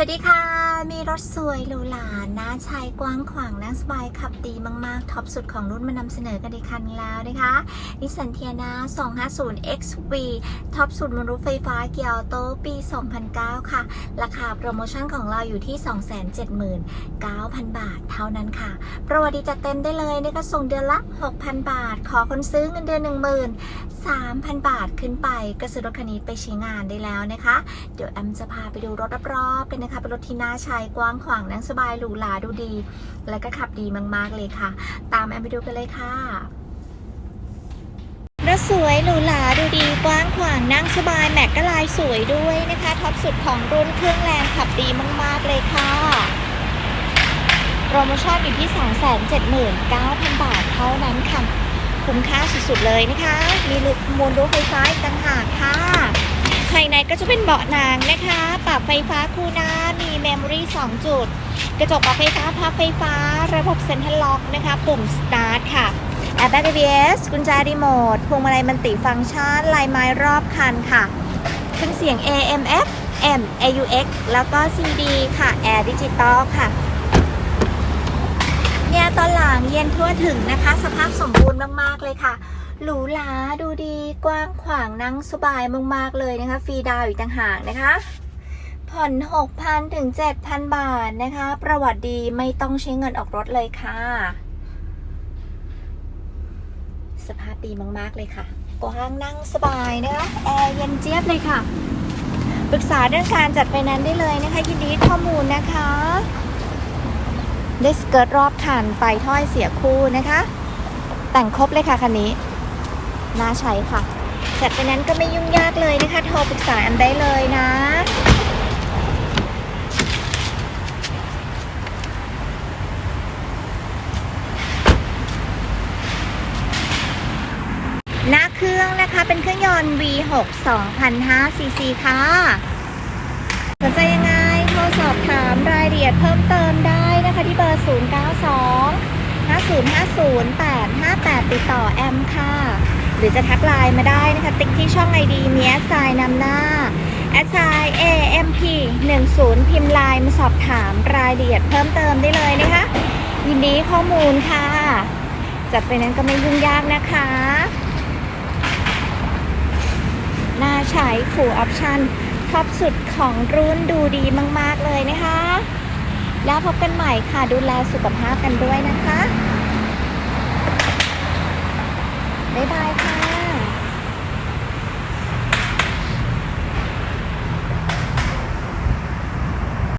สวัสดีค่ะ มีรถสวยหรูหราน่าใช้กว้างขวางนั่งสบายขับดีมาก ๆ ท็อปสุดของรุ่นมานำเสนอกันอีกคันแล้วนะคะนิสสันเทียนา 250 XV ท็อปสุดบนรถไฟฟ้าเกียร์ออโต้ปี 2009 ค่ะ ราคาโปรโมชั่นของเราอยู่ที่ 279,000 บาทเท่านั้นค่ะ ประวัติจัดเต็มได้เลยนะคะส่งเดือนละ 6,000 บาท ขอคนซื้อเงินเดือน10,000 3,000 บาทขึ้นไปก็ซื้อรถคันนี้ไปใช้งานได้แล้วนะคะ เดี๋ยวแอมจะพาไปดูรถรอบๆกันนะคะเป็นรถที่น่าใช้กว้างขวางนั่งสบายหรูหราดูดี และก็ขับดีมากๆเลยค่ะ ตามแอมไปดูกันเลยค่ะรถสวยหรูหราดูดีกว้างขวางนั่งสบายแม็กก็ลายสวยด้วยนะคะท็อปสุดของรุ่นเครื่องแรงขับดีมาก ๆ เลยค่ะโปรโมชั่นอยู่ที่ 279,000 บาทเท่านั้นค่ะ คุ้มค่าสุด ๆ เลยนะคะ มีมูลรั้วไฟฟ้าต่างหากค่ะ ภายในก็จะเป็นเบาะนางนะคะ ปรับไฟฟ้าคู่หน้ามีเมมโมรี่2จุด กระจกปรับไฟฟ้าพับไฟฟ้า ระบบเซ็นทรัลล็อกนะคะ ปุ่ม start ค่ะแอร์แบ็ก ABS กุญแจรีโมท พวงมาลัยมันติฟังก์ชัน ลายไม้รอบคันค่ะเครื่องเสียง AM FM AUX แล้วก็ CD ค่ะ แอร์ดิจิตอลค่ะเนี่ยตอนหลังเย็นทั่วถึงนะคะ สภาพสมบูรณ์มาก ๆ เลยค่ะ หรูหราดูดีกว้างขวางนั่งสบายมากๆเลยนะคะ ฟรีดาวอีกต่างหากนะคะ ผ่อน 6,000 ถึง 7,000 บาทนะคะ ประวัติดีไม่ต้องใช้เงินออกรถเลยค่ะ สภาพดีมากๆเลยค่ะกว้างนั่งสบายนะคะแอร์เย็นเจี๊ยบเลยค่ะ ปรึกษาเรื่องการจัดไฟแนนซ์ได้เลยนะคะยินดีข้อมูลนะคะ ได้สเกิร์ตรอบคันไฟถ้อยเสียคู่นะคะ แต่งครบเลยค่ะคันนี้ น่าใช้ค่ะจัดไปนั้นก็ไม่ยุ่งยากเลยนะคะโทรปรึกษาอันได้เลยนะหน้าเครื่องนะคะเป็นเครื่องยนต์ V6 2,500 cc ค่ะสนใจยังไงโทรสอบถามรายละเอียดเพิ่มเติมได้นะคะที่เบอร์ 092 5050 858 ติดต่อแอมค่ะ หรือจะทักไลน์มาได้นะคะ ติ๊กที่ช่องไอดีเมีแอดไซน์นำหน้าแอดไซน์ AMP 10พิมพ์ไลน์มาสอบถามรายละเอียดเพิ่มเติมได้เลยนะคะ ยินดีข้อมูลค่ะ จัดไปนั้นก็ไม่ยุ่งยากนะคะน่าใช้ Full Option ท็อปสุดของรุ่นดูดีมาก ๆ เลยนะคะ แล้วพบกันใหม่ค่ะดูแลสุขภาพกันด้วยนะคะ